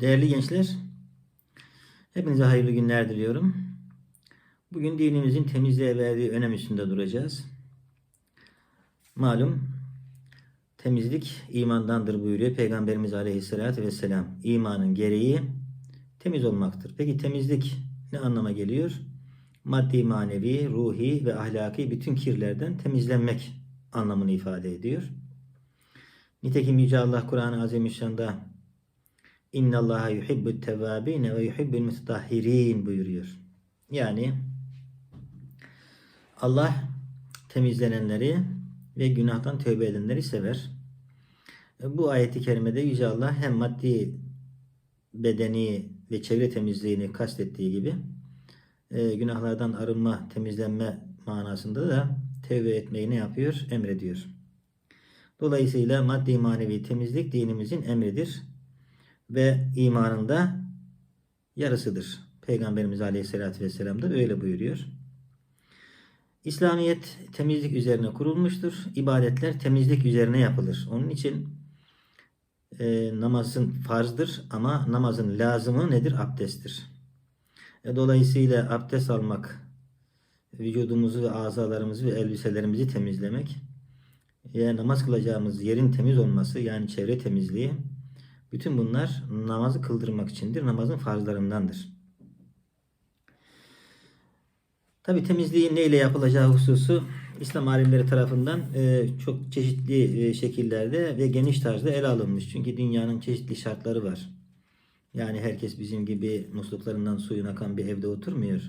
Değerli gençler, hepinize hayırlı günler diliyorum. Bugün dinimizin temizliğe verdiği önem üstünde duracağız. Malum temizlik imandandır buyuruyor Peygamberimiz Aleyhisselatü Vesselam. İmanın gereği temiz olmaktır. Peki temizlik ne anlama geliyor? Maddi, manevi, ruhi ve ahlaki bütün kirlerden temizlenmek anlamını ifade ediyor. Nitekim Yüce Allah Kur'an-ı Azimüşşan'da İnna Allaha yuhibbut tevabine ve yuhibbul mutatahhirin buyuruyor. Yani Allah temizlenenleri ve günahtan tövbe edenleri sever. Bu ayeti kerimede Yüce Allah hem maddi bedeni ve çevre temizliğini kastettiği gibi e, günahlardan arınma, temizlenme manasında da tevbe etmeyi ne yapıyor? Emrediyor. Dolayısıyla maddi manevi temizlik dinimizin emridir ve imanında yarısıdır. Peygamberimiz Aleyhisselatü Vesselam da öyle buyuruyor. İslamiyet temizlik üzerine kurulmuştur. İbadetler temizlik üzerine yapılır. Onun için e, namazın farzdır ama namazın lazımı nedir? Abdesttir. E, dolayısıyla abdest almak, vücudumuzu ve azalarımızı ve elbiselerimizi temizlemek, yani namaz kılacağımız yerin temiz olması yani çevre temizliği, bütün bunlar namazı kıldırmak içindir. Namazın farzlarındandır. Tabi temizliğin neyle yapılacağı hususu İslam alimleri tarafından e, çok çeşitli e, şekillerde ve geniş tarzda ele alınmış. Çünkü dünyanın çeşitli şartları var. Yani herkes bizim gibi musluklarından suyun akan bir evde oturmuyor.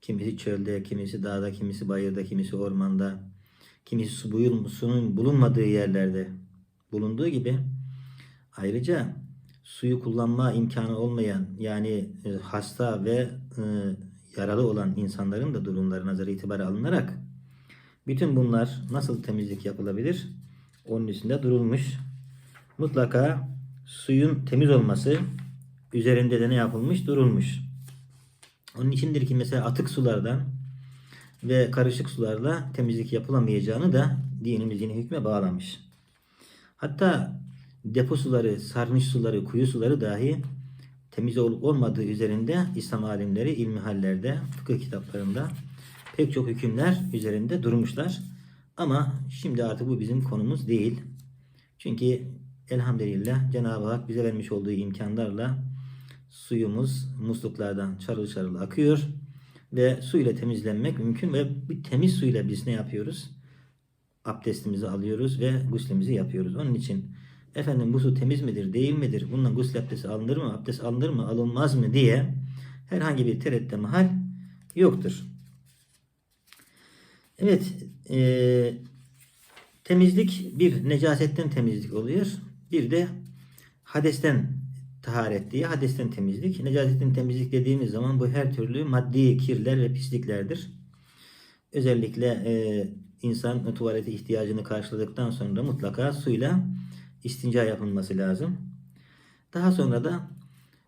Kimisi çölde, kimisi dağda, kimisi bayırda, kimisi ormanda, kimisi su sunun bulunmadığı yerlerde bulunduğu gibi ayrıca suyu kullanma imkanı olmayan yani e, hasta ve e, yaralı olan insanların da durumları nazara itibara alınarak bütün bunlar nasıl temizlik yapılabilir? Onun üstünde durulmuş. Mutlaka suyun temiz olması üzerinde de ne yapılmış? Durulmuş. Onun içindir ki mesela atık sulardan ve karışık sularla temizlik yapılamayacağını da dinimiz yine hükme bağlamış. Hatta depo suları, sarmış suları, kuyu suları dahi temiz olup olmadığı üzerinde İslam alimleri ilmihallerde, fıkıh kitaplarında pek çok hükümler üzerinde durmuşlar. Ama şimdi artık bu bizim konumuz değil. Çünkü elhamdülillah Cenab-ı Hak bize vermiş olduğu imkanlarla suyumuz musluklardan çarıl çarıl akıyor ve su ile temizlenmek mümkün ve bir temiz su ile biz ne yapıyoruz? Abdestimizi alıyoruz ve guslemizi yapıyoruz. Onun için efendim bu su temiz midir, değil midir? Bundan gusül abdesti alınır mı, abdest alınır mı, alınmaz mı diye herhangi bir tereddüte mahal yoktur. Evet, e, temizlik bir necasetten temizlik oluyor. Bir de hadesten taharet diye hadesten temizlik. Necasetten temizlik dediğimiz zaman bu her türlü maddi kirler ve pisliklerdir. Özellikle e, insan tuvalete ihtiyacını karşıladıktan sonra mutlaka suyla istinca yapılması lazım. Daha sonra da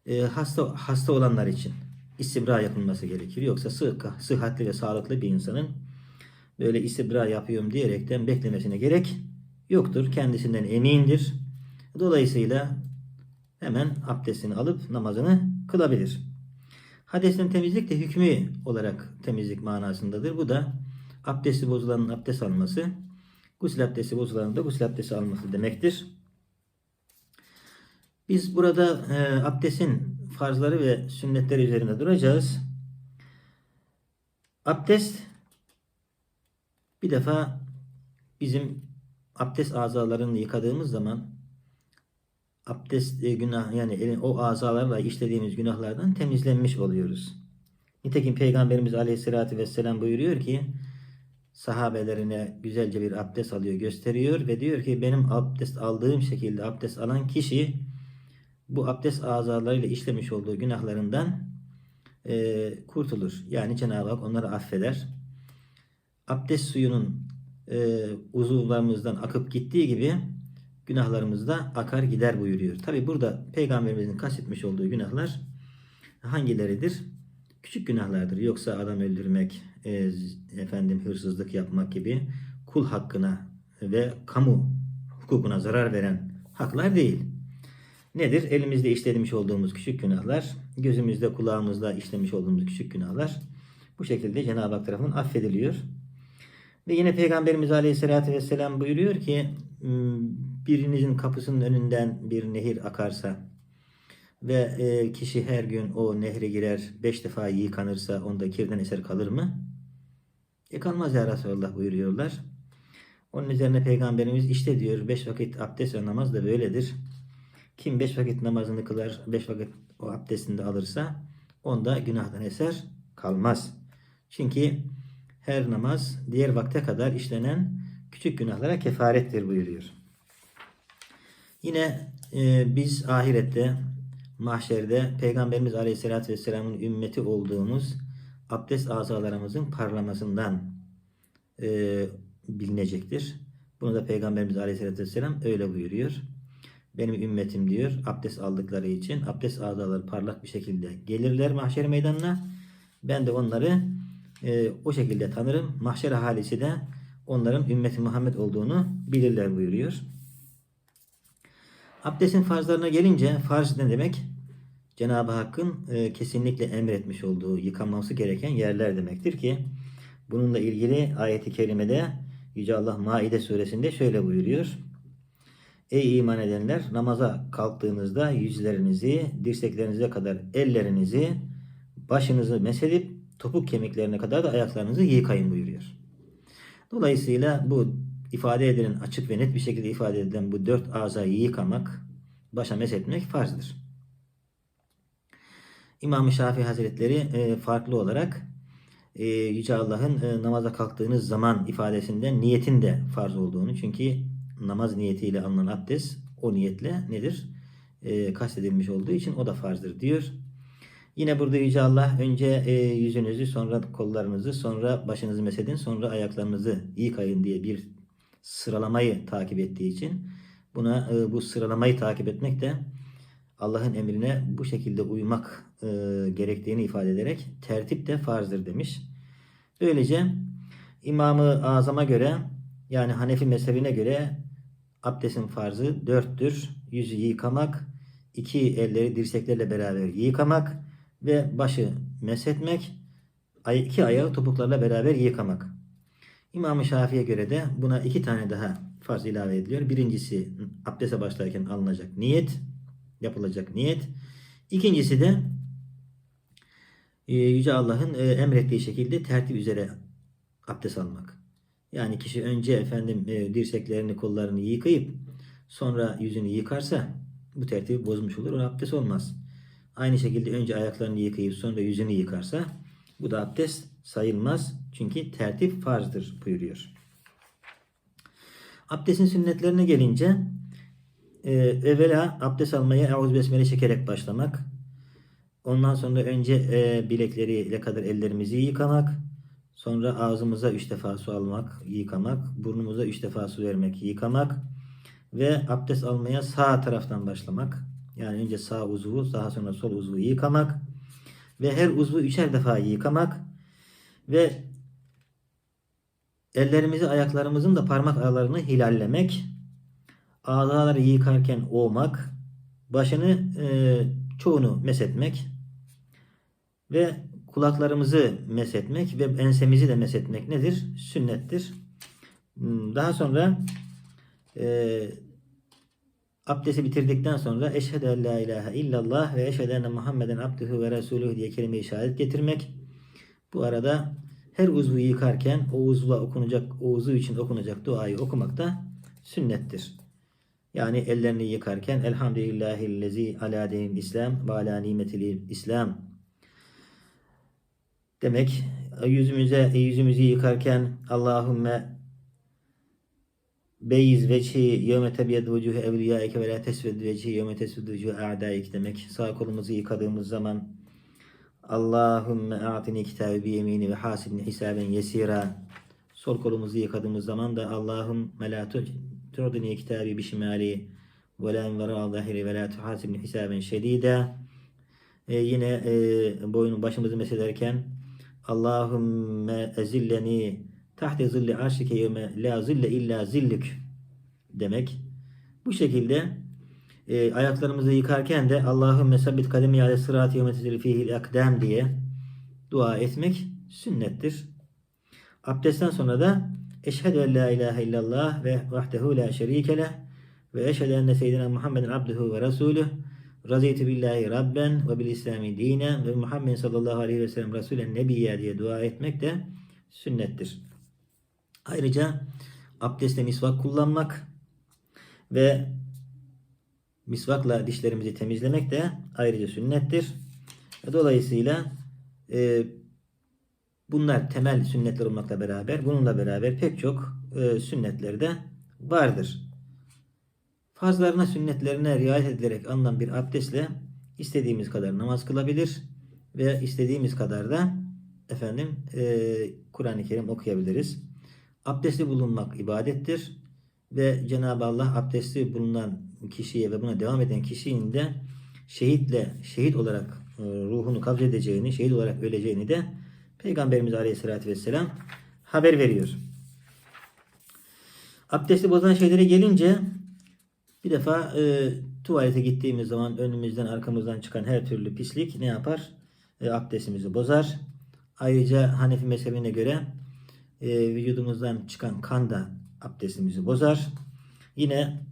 e, hasta hasta olanlar için istibra yapılması gerekir. Yoksa sıh, sıhhatli ve sağlıklı bir insanın böyle istibra yapıyorum diyerekten beklemesine gerek yoktur. Kendisinden emindir. Dolayısıyla hemen abdestini alıp namazını kılabilir. Hadesten temizlik de hükmü olarak temizlik manasındadır. Bu da abdesti bozulanın abdest alması, gusül abdesti bozulanın da gusül abdesti alması demektir. Biz burada e, abdestin farzları ve sünnetleri üzerinde duracağız. Abdest bir defa bizim abdest azalarını yıkadığımız zaman abdest e, günah yani elin, o azalarla işlediğimiz günahlardan temizlenmiş oluyoruz. Nitekim Peygamberimiz Aleyhisselatü Vesselam buyuruyor ki sahabelerine güzelce bir abdest alıyor gösteriyor ve diyor ki benim abdest aldığım şekilde abdest alan kişi bu abdest azalarıyla işlemiş olduğu günahlarından e, kurtulur. Yani Cenab-ı Hak onları affeder. Abdest suyunun e, uzuvlarımızdan akıp gittiği gibi günahlarımız da akar gider buyuruyor. Tabi burada peygamberimizin kastetmiş olduğu günahlar hangileridir? Küçük günahlardır. Yoksa adam öldürmek, e, efendim hırsızlık yapmak gibi kul hakkına ve kamu hukukuna zarar veren haklar değil. Nedir? Elimizde işlemiş olduğumuz küçük günahlar, gözümüzde kulağımızda işlemiş olduğumuz küçük günahlar bu şekilde Cenab-ı Hak tarafından affediliyor. Ve yine Peygamberimiz Aleyhisselatü Vesselam buyuruyor ki birinizin kapısının önünden bir nehir akarsa ve e, kişi her gün o nehre girer beş defa yıkanırsa onda kirden eser kalır mı? E kalmaz ya Resulallah buyuruyorlar. Onun üzerine Peygamberimiz işte diyor beş vakit abdest ve namaz da böyledir. Kim beş vakit namazını kılar, beş vakit o abdestini de alırsa onda günahdan eser kalmaz. Çünkü her namaz diğer vakte kadar işlenen küçük günahlara kefarettir buyuruyor. Yine e, biz ahirette, mahşerde Peygamberimiz Aleyhisselatü Vesselam'ın ümmeti olduğumuz abdest azalarımızın parlamasından e, bilinecektir. Bunu da Peygamberimiz Aleyhisselatü Vesselam öyle buyuruyor. Benim ümmetim diyor abdest aldıkları için abdest azaları parlak bir şekilde gelirler mahşer meydanına. Ben de onları e, o şekilde tanırım. Mahşer ahalisi de onların ümmeti Muhammed olduğunu bilirler buyuruyor. Abdestin farzlarına gelince farz ne demek? Cenab-ı Hakk'ın e, kesinlikle emretmiş olduğu yıkanması gereken yerler demektir ki bununla ilgili ayeti kerimede Yüce Allah Maide suresinde şöyle buyuruyor. Ey iman edenler namaza kalktığınızda yüzlerinizi dirseklerinize kadar ellerinizi başınızı mesedip topuk kemiklerine kadar da ayaklarınızı yıkayın buyuruyor. Dolayısıyla bu ifade edilen açık ve net bir şekilde ifade edilen bu dört azayı yıkamak, başa mesetmek farzdır. İmam-ı Şafii Hazretleri e, farklı olarak e, Yüce Allah'ın e, namaza kalktığınız zaman ifadesinden niyetin de farz olduğunu çünkü namaz niyetiyle alınan abdest o niyetle nedir? E, kastedilmiş olduğu için o da farzdır diyor. Yine burada Yüce Allah önce e, yüzünüzü sonra kollarınızı sonra başınızı mesedin sonra ayaklarınızı yıkayın diye bir sıralamayı takip ettiği için buna e, bu sıralamayı takip etmek de Allah'ın emrine bu şekilde uymak e, gerektiğini ifade ederek tertip de farzdır demiş. Böylece İmamı Azam'a göre yani Hanefi mezhebine göre abdestin farzı dörttür. Yüzü yıkamak, iki elleri dirseklerle beraber yıkamak ve başı meshetmek, iki ayağı topuklarla beraber yıkamak. İmam-ı Şafii'ye göre de buna iki tane daha farz ilave ediliyor. Birincisi abdeste başlarken alınacak niyet, yapılacak niyet. İkincisi de e, Yüce Allah'ın e, emrettiği şekilde tertip üzere abdest almak. Yani kişi önce efendim e, dirseklerini, kollarını yıkayıp sonra yüzünü yıkarsa bu tertibi bozmuş olur. O abdest olmaz. Aynı şekilde önce ayaklarını yıkayıp sonra yüzünü yıkarsa bu da abdest sayılmaz. Çünkü tertip farzdır buyuruyor. Abdestin sünnetlerine gelince e, evvela abdest almaya Eûzü Besmele çekerek başlamak. Ondan sonra önce e, bilekleriyle kadar ellerimizi yıkamak. Sonra ağzımıza üç defa su almak, yıkamak. Burnumuza üç defa su vermek, yıkamak. Ve abdest almaya sağ taraftan başlamak. Yani önce sağ uzvu, daha sonra sol uzvu yıkamak. Ve her uzvu üçer defa yıkamak. Ve ellerimizi, ayaklarımızın da parmak aralarını hilallemek. Ağzaları yıkarken ovmak. Başını e, çoğunu mesetmek. Ve kulaklarımızı mesetmek ve ensemizi de mesetmek nedir? Sünnettir. Hmm, Daha sonra e, abdesti bitirdikten sonra eşhedü en la ilahe illallah ve eşhedü enne Muhammeden abdühü ve resulühü diye kelime-i şehadet getirmek. Bu arada her uzvu yıkarken o uzva okunacak, o uzvu için okunacak duayı okumak da sünnettir. Yani ellerini yıkarken Elhamdülillahillezi ala dinil İslam ve ala nimetil İslam demek. Yüzümüze yüzümüzü yıkarken Allahümme Beyiz veçhi yevme tebiyed vucuhu evliyaike ve la tesved veçhi yevme tesved vucuhu a'daik demek. Sağ kolumuzu yıkadığımız zaman Allahümme a'tini kitabı bi yemini ve hasibni hisaben yesira. Sol kolumuzu yıkadığımız zaman da Allahümme la tu'dini kitabı bi şimali ve la envera zahiri ve la tuhasibni hisaben şedida. E, yine e, boynu başımızı mesederken Allahümme ezilleni tahte zilli arşike yevme la zille illa zillük demek. Bu şekilde e, ayaklarımızı yıkarken de Allahümme sabbit kademi ale sıratı yevmetizil fihil akdem diye dua etmek sünnettir. Abdestten sonra da Eşhedü en la ilahe illallah ve vahdehu la şerike leh ve eşhedü enne seyyidina Muhammeden abduhu ve resuluh Razıytu billahi rabben ve bil islami dinen ve Muhammed sallallahu aleyhi ve sellem Resulen nebiyye diye dua etmek de sünnettir. Ayrıca abdestte misvak kullanmak ve misvakla dişlerimizi temizlemek de ayrıca sünnettir. Dolayısıyla e, bunlar temel sünnetler olmakla beraber bununla beraber pek çok e, sünnetler de vardır. Farzlarına, sünnetlerine riayet edilerek alınan bir abdestle istediğimiz kadar namaz kılabilir ve istediğimiz kadar da efendim e, Kur'an-ı Kerim okuyabiliriz. Abdestli bulunmak ibadettir ve Cenab-ı Allah abdestli bulunan kişiye ve buna devam eden kişinin de şehitle şehit olarak e, ruhunu kabz edeceğini, şehit olarak öleceğini de Peygamberimiz Aleyhisselatü Vesselam haber veriyor. Abdesti bozan şeylere gelince bir defa e, tuvalete gittiğimiz zaman önümüzden arkamızdan çıkan her türlü pislik ne yapar? E, abdestimizi bozar. Ayrıca Hanefi mezhebine göre e, vücudumuzdan çıkan kan da abdestimizi bozar. Yine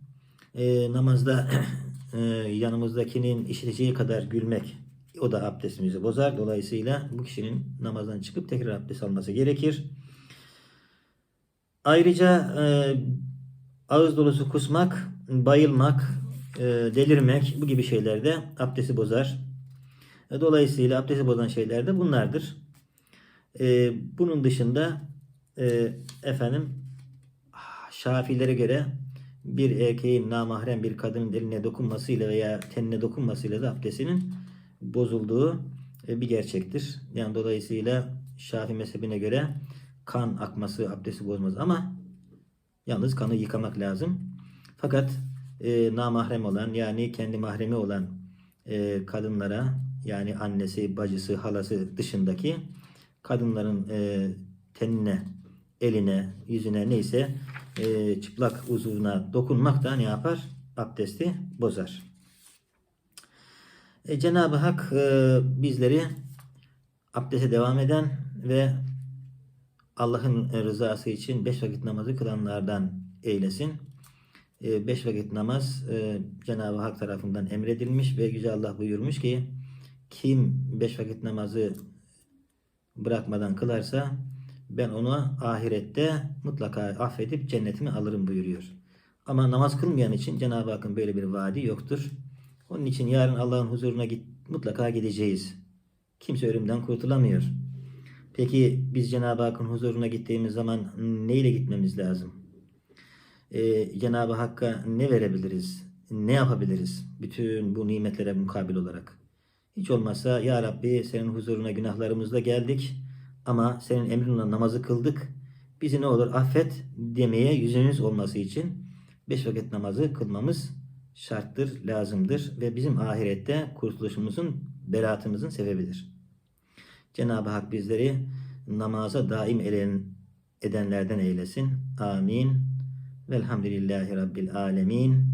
e, namazda e, yanımızdakinin işiteceği kadar gülmek o da abdestimizi bozar. Dolayısıyla bu kişinin namazdan çıkıp tekrar abdest alması gerekir. Ayrıca e, ağız dolusu kusmak, bayılmak, e, delirmek bu gibi şeyler de abdesti bozar. E, dolayısıyla abdesti bozan şeyler de bunlardır. E, bunun dışında efendim Şafilere göre bir erkeğin namahrem bir kadının eline dokunmasıyla veya tenine dokunmasıyla da abdestinin bozulduğu bir gerçektir. Yani dolayısıyla Şafii mezhebine göre kan akması abdesti bozmaz ama yalnız kanı yıkamak lazım. Fakat e, namahrem olan yani kendi mahremi olan e, kadınlara yani annesi, bacısı, halası dışındaki kadınların e, tenine, eline, yüzüne neyse e, çıplak uzuvuna dokunmak da ne yapar? Abdesti bozar. E, Cenab-ı Hak e, bizleri abdeste devam eden ve Allah'ın rızası için beş vakit namazı kılanlardan eylesin. E, beş vakit namaz e, Cenab-ı Hak tarafından emredilmiş ve Yüce Allah buyurmuş ki kim beş vakit namazı bırakmadan kılarsa ben onu ahirette mutlaka affedip cennetimi alırım buyuruyor. Ama namaz kılmayan için Cenab-ı Hakk'ın böyle bir vaadi yoktur. Onun için yarın Allah'ın huzuruna git, mutlaka gideceğiz. Kimse ölümden kurtulamıyor. Peki biz Cenab-ı Hakk'ın huzuruna gittiğimiz zaman neyle gitmemiz lazım? Ee, Cenab-ı Hakk'a ne verebiliriz? Ne yapabiliriz? Bütün bu nimetlere mukabil olarak. Hiç olmazsa Ya Rabbi senin huzuruna günahlarımızla geldik ama senin emrinle namazı kıldık. Bizi ne olur affet demeye yüzünüz olması için beş vakit namazı kılmamız şarttır, lazımdır ve bizim ahirette kurtuluşumuzun, beratımızın sebebidir. Cenab-ı Hak bizleri namaza daim eden, edenlerden eylesin. Amin. Velhamdülillahi Rabbil alemin.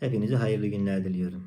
Hepinize hayırlı günler diliyorum.